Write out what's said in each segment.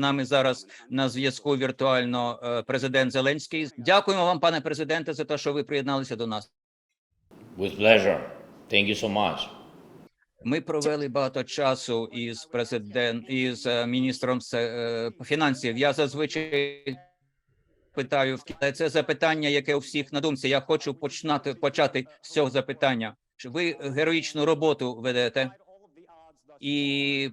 нами зараз на зв'язку віртуально е, президент Зеленський. Дякуємо вам, пане президенте, за те, що ви приєдналися до нас. With pleasure. Thank you so much. Ми провели багато часу із президент із е, міністром е, фінансів. Я зазвичай питаю в це запитання, яке у всіх на думці. Я хочу починати почати з цього запитання. Ви героїчну роботу ведете, і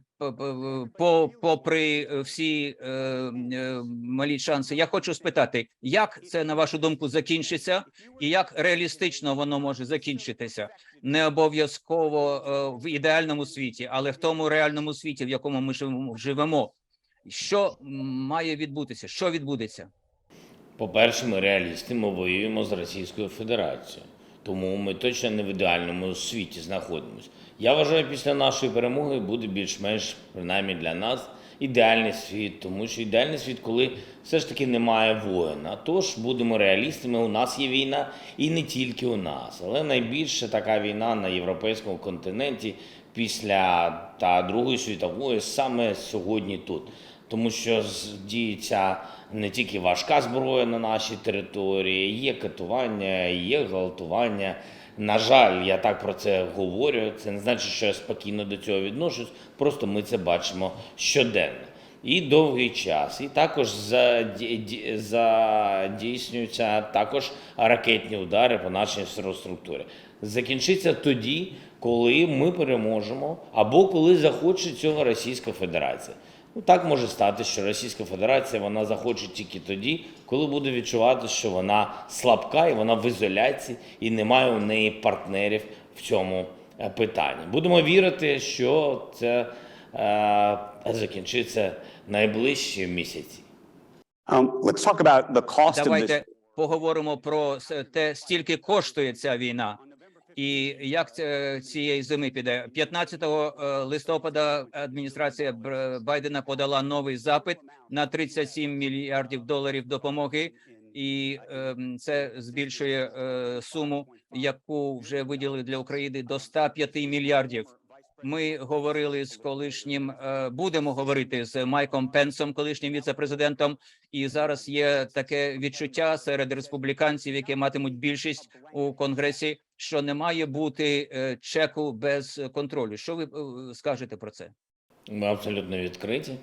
по попри всі е, е, малі шанси, я хочу спитати, як це на вашу думку закінчиться, і як реалістично воно може закінчитися? Не обов'язково е, в ідеальному світі, але в тому реальному світі, в якому ми живемо-. Що має відбутися? Що відбудеться? По-перше, ми реалісти, ми воюємо з Російською Федерацією. Тому ми точно не в ідеальному світі знаходимося. Я вважаю, після нашої перемоги буде більш-менш, принаймні для нас, ідеальний світ, тому що ідеальний світ, коли все ж таки немає воїна. Тож будемо реалістами. У нас є війна, і не тільки у нас, але найбільша така війна на європейському континенті після та Другої світової саме сьогодні тут. Тому що діється не тільки важка зброя на нашій території, є катування, є гвалтування. На жаль, я так про це говорю. Це не значить, що я спокійно до цього відношусь. Просто ми це бачимо щоденно. І довгий час. І також заді- ді- задійснюються також ракетні удари по нашій інфраструктурі. Закінчиться тоді, коли ми переможемо, або коли захоче цього Російська Федерація. Ну так може стати, що Російська Федерація вона захоче тільки тоді, коли буде відчувати, що вона слабка і вона в ізоляції, і немає у неї партнерів в цьому е, питанні. Будемо вірити, що це е, закінчиться найближчі місяці. Um, let's talk about the cost of this. Давайте поговоримо про те, стільки коштує ця війна, і як цієї зими піде. 15 е, листопада адміністрація Байдена подала новий запит на 37 мільярдів доларів допомоги, і ем, це збільшує е, суму, яку вже виділили для України до 105 мільярдів. Ми говорили з колишнім, е, будемо говорити з Майком Пенсом, колишнім віцепрезидентом, і зараз є таке відчуття серед республіканців, які матимуть більшість у конгресі, що не має бути е, чеку без контролю. Що ви е, скажете про це? Ми абсолютно відкриті.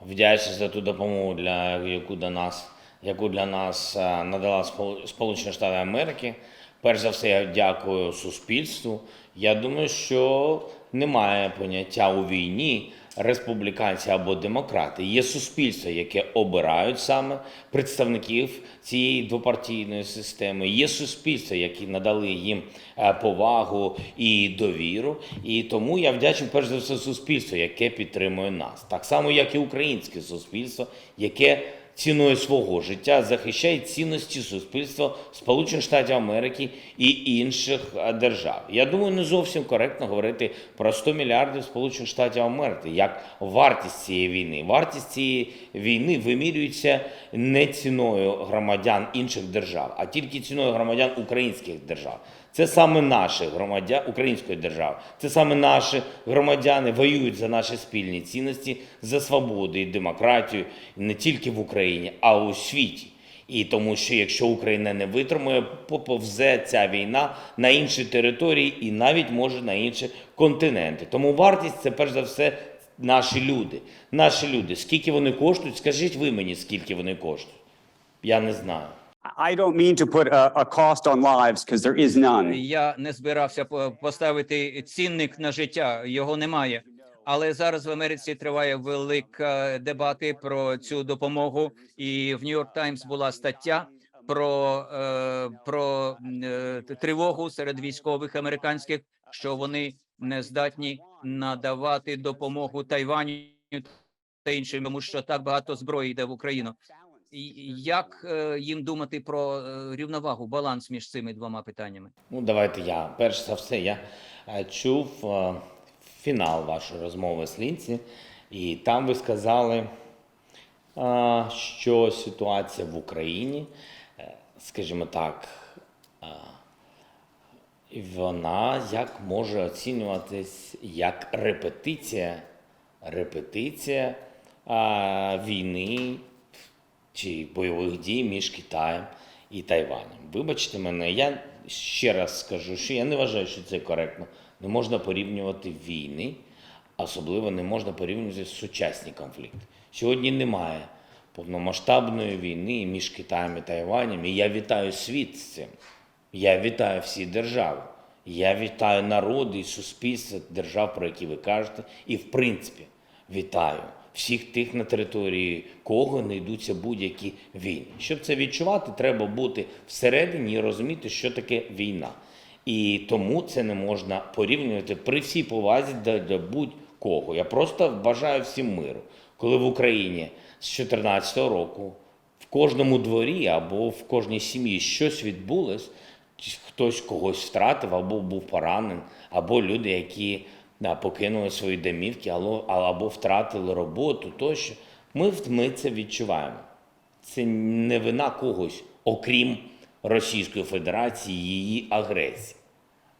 Вдячні за ту допомогу, для яку до нас, яку для нас е, надала Спол- Сполучені Штати Америки. Перш за все, я дякую суспільству. Я думаю, що немає поняття у війні республіканці або демократи. Є суспільство, яке обирають саме представників цієї двопартійної системи. Є суспільство, які надали їм е, повагу і довіру. І тому я вдячний перш за все суспільству, яке підтримує нас, так само як і українське суспільство, яке ціною свого життя захищає цінності суспільства Сполучених Штатів Америки і інших е, держав. Я думаю, не зовсім коректно говорити про 100 мільярдів Сполучених Штатів Америки як вартість цієї війни. Вартість цієї війни вимірюється не ціною громадян інших держав, а тільки ціною громадян українських держав. Це саме наші громадяни української держави. Це саме наші громадяни воюють за наші спільні цінності, за свободу і демократію не тільки в Україні, а у світі. І тому, що якщо Україна не витримує, поповзе ця війна на інші території і навіть може на інші континенти. Тому вартість це перш за все наші люди. Наші люди. Скільки вони коштують? Скажіть ви мені, скільки вони коштують? Я не знаю. I don't mean to put a, a cost on lives because there is none. Я не збирався по- поставити цінник на життя, його немає. Але зараз в Америці триває велика дебати про цю допомогу, і в Нью-Йорк Таймс була стаття про, е, про е, тривогу серед військових американських, що вони не здатні надавати допомогу Тайваню та іншим, тому що так багато зброї йде в Україну. Як е, їм думати про е, рівновагу, баланс між цими двома питаннями? Ну, давайте я. Перш за все, я е, чув фінал вашої розмови з Лінці, і там ви сказали, що ситуація в Україні, скажімо так, вона як може оцінюватись як репетиція, репетиція війни чи бойових дій між Китаєм і Тайванем. Вибачте мене, я ще раз скажу, що я не вважаю, що це коректно. Не можна порівнювати війни, особливо не можна порівнювати сучасні конфлікти. Сьогодні немає повномасштабної війни між Китаєм і Тайванем, і я вітаю світ з цим. Я вітаю всі держави. Я вітаю народи і суспільства держав, про які ви кажете, і в принципі вітаю всіх тих на території, кого не йдуться будь-які війни. Щоб це відчувати, треба бути всередині і розуміти, що таке війна. І тому це не можна порівнювати при всій повазі до, будь-кого. Я просто бажаю всім миру, коли в Україні з 2014 року в кожному дворі або в кожній сім'ї щось відбулось, хтось когось втратив або був поранений, або люди, які да, покинули свої домівки, або, втратили роботу, тощо. Ми, ми це відчуваємо. Це не вина когось, окрім Російської Федерації, її агресії.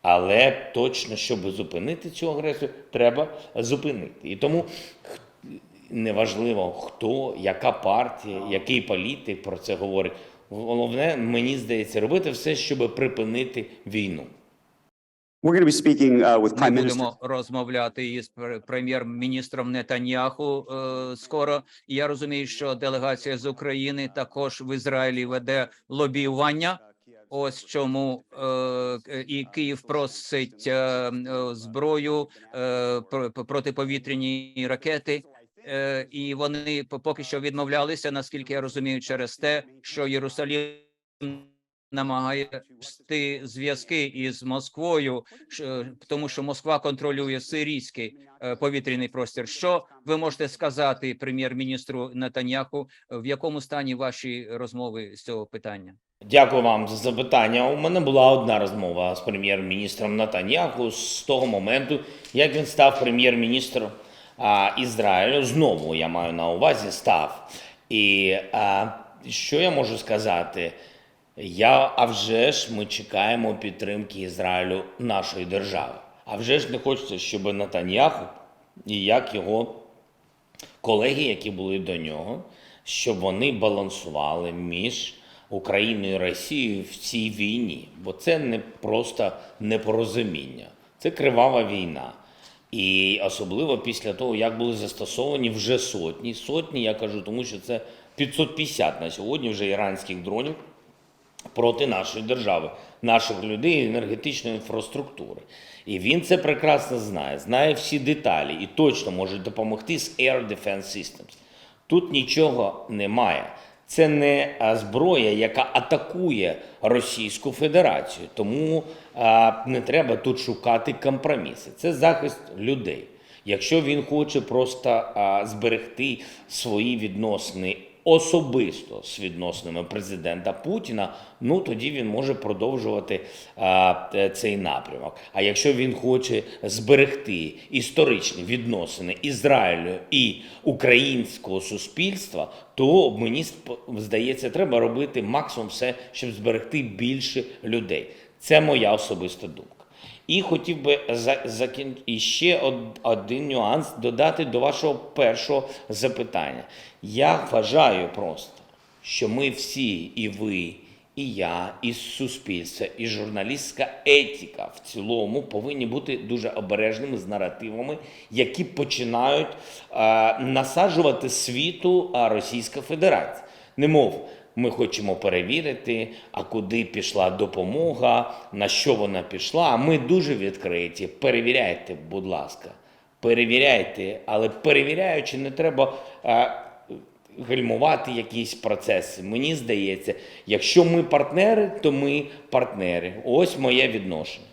Але точно, щоб зупинити цю агресію, треба зупинити. І тому неважливо, хто, яка партія, який політик про це говорить. Головне, мені здається, робити все, щоб припинити війну. We're going to be speaking uh, with Ми Prime Minister. будемо розмовляти із прем'єр-міністром Нетаньяху е, скоро. І я розумію, що делегація з України також в Ізраїлі веде лобіювання. Ось чому е, і Київ просить е, е, зброю е, протиповітряні ракети. Е, і вони по- поки що відмовлялися, наскільки я розумію, через те, що Єрусалим намагає вести зв'язки із Москвою, тому що Москва контролює сирійський е, повітряний простір. Що ви можете сказати прем'єр-міністру Нетаньяху? В якому стані ваші розмови з цього питання? Дякую вам за запитання. У мене була одна розмова з прем'єр-міністром Натаньяху з того моменту, як він став прем'єр-міністром Ізраїлю. Знову я маю на увазі став. І а, що я можу сказати? Я, а вже ж ми чекаємо підтримки Ізраїлю нашої держави. А вже ж не хочеться, щоб Натаньяху і як його колеги, які були до нього, щоб вони балансували між Україною і Росією в цій війні, бо це не просто непорозуміння, це кривава війна. І особливо після того, як були застосовані вже сотні, сотні, я кажу, тому що це 550 на сьогодні вже іранських дронів проти нашої держави, наших людей, енергетичної інфраструктури. І він це прекрасно знає, знає всі деталі і точно може допомогти з Air Defense Systems. Тут нічого немає. Це не зброя, яка атакує Російську Федерацію. Тому не треба тут шукати компроміси. Це захист людей. Якщо він хоче просто зберегти свої відносини особисто з відносинами президента Путіна, ну тоді він може продовжувати а, цей напрямок. А якщо він хоче зберегти історичні відносини Ізраїлю і українського суспільства, то мені здається, треба робити максимум все, щоб зберегти більше людей. Це моя особиста думка. І хотів би за, закін... і ще один нюанс додати до вашого першого запитання. Я вважаю просто, що ми всі, і ви, і я, і суспільство, і журналістська етика в цілому повинні бути дуже обережними з наративами, які починають е, насаджувати світу Російська Федерація. Немов ми хочемо перевірити, а куди пішла допомога, на що вона пішла. А ми дуже відкриті. Перевіряйте, будь ласка, перевіряйте, але перевіряючи, не треба а, гальмувати якісь процеси. Мені здається, якщо ми партнери, то ми партнери. Ось моє відношення.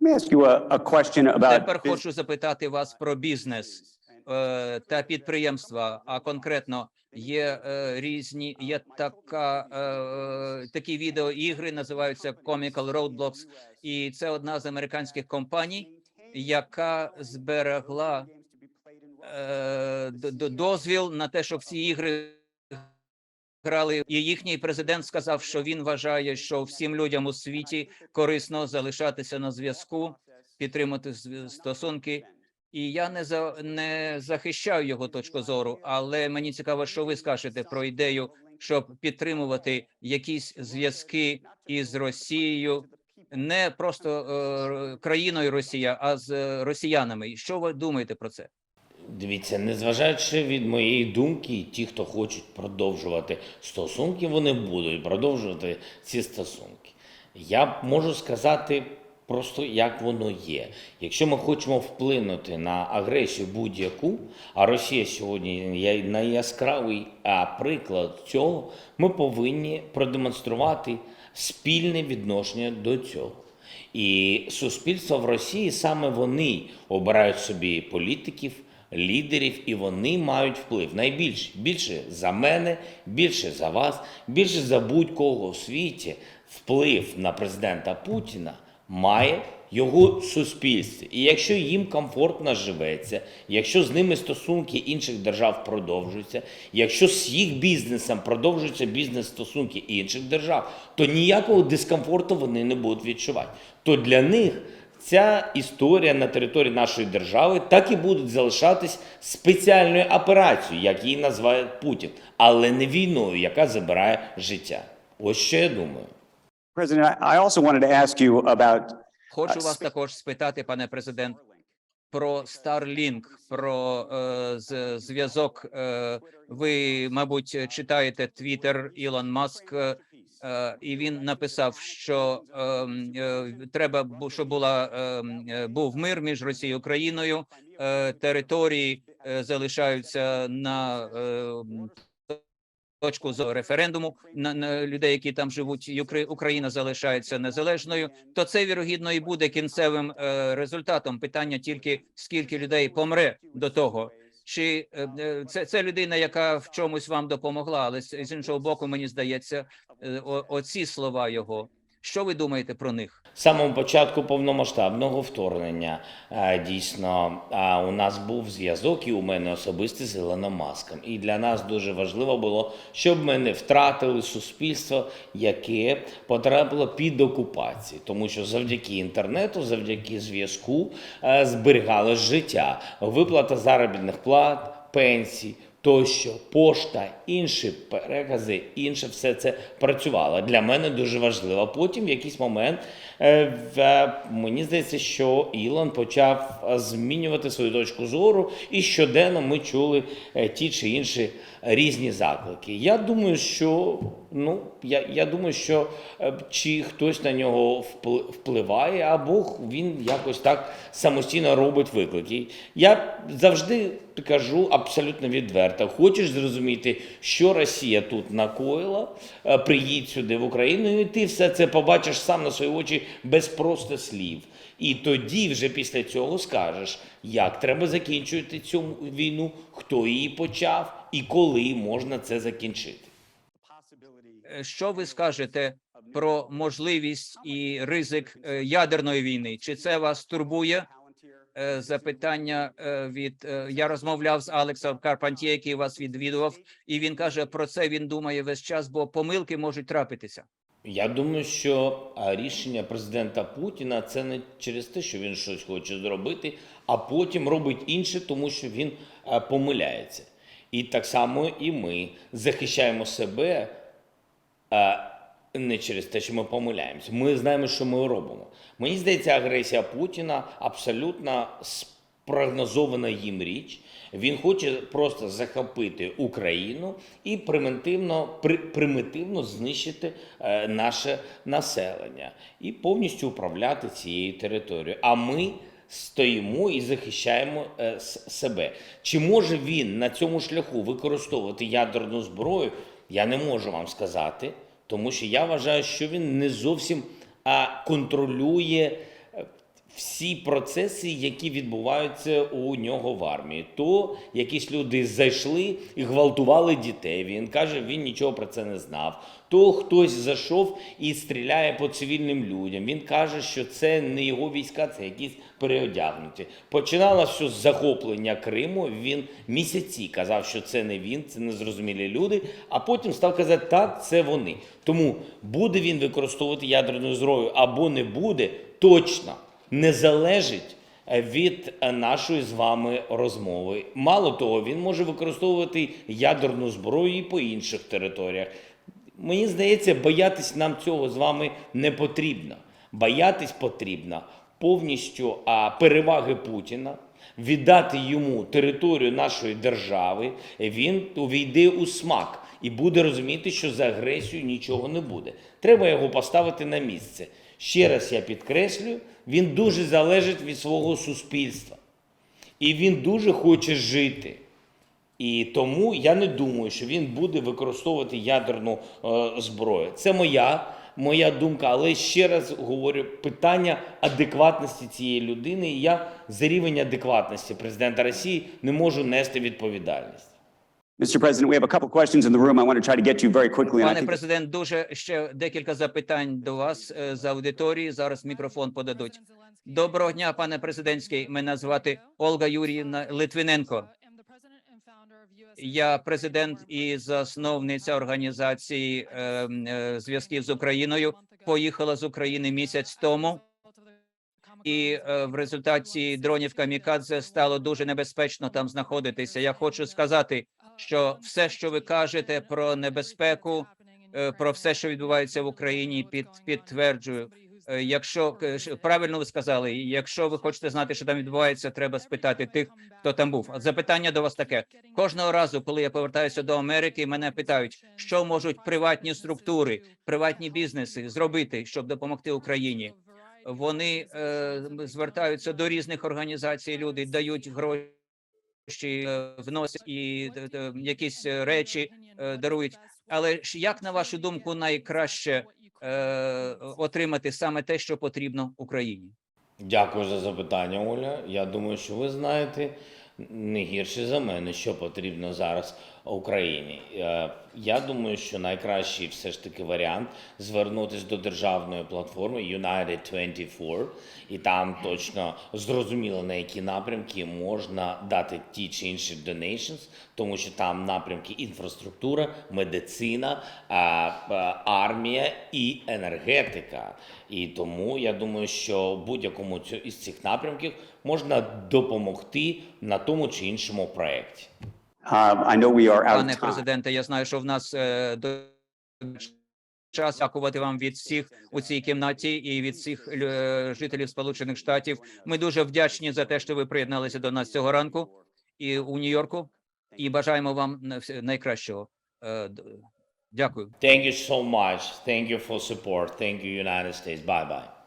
Let me ask you a, a question about. Тепер хочу запитати вас про бізнес е, та підприємства. А конкретно є е, різні, є така е, такі відеоігри, називаються Comical Roadblocks, і це одна з американських компаній, яка зберегла е, дозвіл на те, щоб ці ігри грали. І їхній президент сказав, що він вважає, що всім людям у світі корисно залишатися на зв'язку, підтримати стосунки. І я не за не захищаю його точку зору, але мені цікаво, що ви скажете про ідею, щоб підтримувати якісь зв'язки із Росією, не просто е, країною Росія, а з росіянами. Що ви думаєте про це? Дивіться, незважаючи від моєї думки, ті, хто хочуть продовжувати стосунки, вони будуть продовжувати ці стосунки. Я можу сказати просто, як воно є. Якщо ми хочемо вплинути на агресію будь-яку, а Росія сьогодні є найяскравий приклад цього, ми повинні продемонструвати спільне відношення до цього. І суспільство в Росії саме вони обирають собі політиків, лідерів, і вони мають вплив найбільше більше за мене, більше за вас, більше за будь-кого в світі. Вплив на президента Путіна має його суспільство. І якщо їм комфортно живеться, якщо з ними стосунки інших держав продовжуються, якщо з їх бізнесом продовжуються бізнес-стосунки інших держав, то ніякого дискомфорту вони не будуть відчувати. То для них ця історія на території нашої держави так і буде залишатись спеціальною операцією, як її називає Путін, але не війною, яка забирає життя. Ось що я думаю. President, I also wanted to ask you about Хочу Uh, вас також спитати, пане президент, про Starlink, про е, зв'язок. Е, ви, мабуть, читаєте Твіттер Ілон Маск, е, е, і він написав, що е, е, треба, щоб була е, е, був мир між Росією і Україною. Е, території е, залишаються на е, точку зору референдуму на, на людей, які там живуть, і Україна залишається незалежною, то це вірогідно і буде кінцевим е, результатом. Питання тільки скільки людей помре до того. Чи е, е, це, це людина, яка в чомусь вам допомогла, але з з іншого боку, мені здається, е, о, оці слова його. Що ви думаєте про них? З самого початку повномасштабного вторгнення е, дійсно е, у нас був зв'язок і у мене особистий з Ілоном Маском. І для нас дуже важливо було, щоб ми не втратили суспільство, яке потрапило під окупацію, тому що завдяки інтернету, завдяки зв'язку е, зберігалось життя, виплата заробітних плат, пенсій. Тощо, пошта, інші перекази, інше все це працювало. Для мене дуже важливо. Потім в якийсь момент е, е, мені здається, що Ілон почав е, змінювати свою точку зору, і щоденно ми чули ті чи інші різні заклики. Я думаю, що ну я, я думаю, що е, чи хтось на нього впли- впливає, або він якось так самостійно робить виклики. Я завжди кажу абсолютно відверто. Хочеш зрозуміти, що Росія тут накоїла, е, приїдь сюди в Україну, і ти все це побачиш сам на свої очі без просто слів. І тоді вже після цього скажеш, як треба закінчувати цю війну, хто її почав і коли можна це закінчити. Е, Що ви скажете про можливість і ризик е, ядерної війни? Чи це вас турбує? Е, Запитання від я розмовляв з Алексом Карпантє, який вас відвідував, і він каже про це. Він думає весь час, бо помилки можуть трапитися. Я думаю, що рішення президента Путіна це не через те, що він щось хоче зробити, а потім робить інше, тому що він помиляється. І так само і ми захищаємо себе не через те, що ми помиляємося. Ми знаємо, що ми робимо. Мені здається, агресія Путіна абсолютно спрогнозована їм річ. Він хоче просто захопити Україну і примітивно, при, примітивно знищити е, наше населення і повністю управляти цією територією. А ми стоїмо і захищаємо е, себе. Чи може він на цьому шляху використовувати ядерну зброю? Я не можу вам сказати, тому що я вважаю, що він не зовсім а, контролює всі процеси, які відбуваються у нього в армії. То якісь люди зайшли і гвалтували дітей. Він каже, він нічого про це не знав. То хтось зайшов і стріляє по цивільним людям. Він каже, що це не його війська, це якісь переодягнуті. Починалося захоплення Криму. Він місяці казав, що це не він, це незрозумілі люди. А потім став казати, так, це вони. Тому буде він використовувати ядерну зброю або не буде, точно не залежить е, від е, нашої з вами розмови. Мало того, він може використовувати ядерну зброю і по інших територіях. Мені здається, боятись нам цього з вами не потрібно. Боятись потрібно повністю переваги Путіна, віддати йому територію нашої держави. Він увійде у смак і буде розуміти, що за агресію нічого не буде. Треба його поставити на місце. Ще раз я підкреслюю, він дуже залежить від свого суспільства. І він дуже хоче жити. І тому я не думаю, що він буде використовувати ядерну е, зброю. Це моя, моя думка, але ще раз говорю, питання адекватності цієї людини. І я за рівень адекватності президента Росії не можу нести відповідальність. Mr. President, we have a couple questions in the room. I want to try to get to very quickly. Пане президент, дуже ще декілька запитань до вас е, з аудиторії. Зараз мікрофон подадуть. Доброго дня, пане президентський. Мене звати Ольга Юріївна Литвиненко. Я президент і засновниця організації е, е, зв'язків з Україною. Поїхала з України місяць тому, і е, в результаті дронів камікадзе стало дуже небезпечно там знаходитися. Я хочу сказати, що все, що ви кажете про небезпеку, е, про все, що відбувається в Україні, під підтверджую. Е, Якщо е, правильно ви сказали, якщо ви хочете знати, що там відбувається, треба спитати тих, хто там був. Запитання до вас таке: кожного разу, коли я повертаюся до Америки, мене питають, що можуть приватні структури, приватні бізнеси зробити, щоб допомогти Україні. Вони е, звертаються до різних організацій. Люди дають гроші, вносять і е, е, якісь е, речі е, дарують. Але ж як на вашу думку, найкраще е, отримати саме те, що потрібно Україні? Дякую за запитання, Оля. Я думаю, що ви знаєте не гірше за мене, що потрібно зараз Україні. Е, Я думаю, що найкращий все ж таки варіант звернутися до державної платформи United 24, і там точно зрозуміло на які напрямки можна дати ті чи інші donations, тому що там напрямки інфраструктура, медицина, а, а, армія і енергетика. І тому я думаю, що будь-якому із цих напрямків можна допомогти на тому чи іншому проєкті. Uh, I know we are out Пане президенте, я знаю, що в нас е, до час дякувати вам від всіх у цій кімнаті і від всіх е, жителів Сполучених Штатів. Ми дуже вдячні за те, що ви приєдналися до нас цього ранку і у Нью-Йорку. І бажаємо вам на все- найкращого. Е, Дякую. Thank you so much. Thank you for support. Thank you, United States. Bye bye.